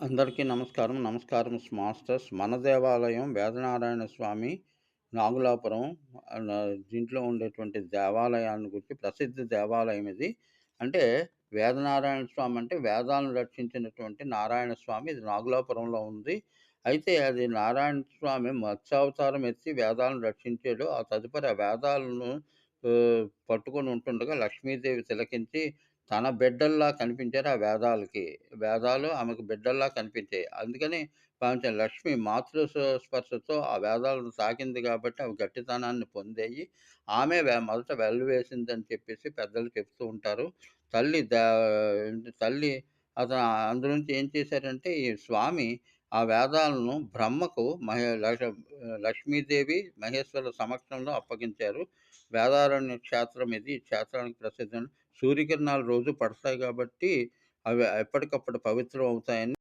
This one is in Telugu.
అందరికీ నమస్కారం. నమస్కారం మాస్టర్స్. మన దేవాలయం వేదనారాయణ స్వామి నాగులాపురం దీంట్లో ఉండేటువంటి దేవాలయాన్ని గురించి ప్రసిద్ధ దేవాలయం ఇది. అంటే వేదనారాయణ స్వామి అంటే వేదాలను రక్షించినటువంటి నారాయణ స్వామి. ఇది నాగులాపురంలో ఉంది. అయితే అది నారాయణ స్వామి మత్స్యావతారం ఎత్తి వేదాలను రక్షించాడు. ఆ తదుపరి ఆ వేదాలను పట్టుకొని ఉంటుండగా లక్ష్మీదేవి తిలకించి తన బిడ్డల్లా కనిపించారు ఆ వేదాలకి. వేదాలు ఆమెకు బిడ్డల్లా కనిపించాయి. అందుకని భావించాను లక్ష్మి మాతృ స్పర్శతో ఆ వేదాలను తాకింది కాబట్టి అవి గట్టితనాన్ని పొందాయి. ఆమె మొదట మొదట వెల్లివేసిందని చెప్పేసి పెద్దలు చెప్తూ ఉంటారు. తల్లి దా తల్లి అతను అందులోంచి ఏం చేశారంటే ఈ స్వామి ఆ వేదాలను బ్రహ్మకు మహే లక్ష్మీదేవి, మహేశ్వరుల సమక్షంలో అప్పగించారు. వేదారణ్య క్షేత్రం ఇది. ఈ క్షేత్రానికి ప్రసిద్ధం. సూర్యకిరణాలు రోజు పడతాయి కాబట్టి అవి ఎప్పటికప్పుడు పవిత్రం అవుతాయని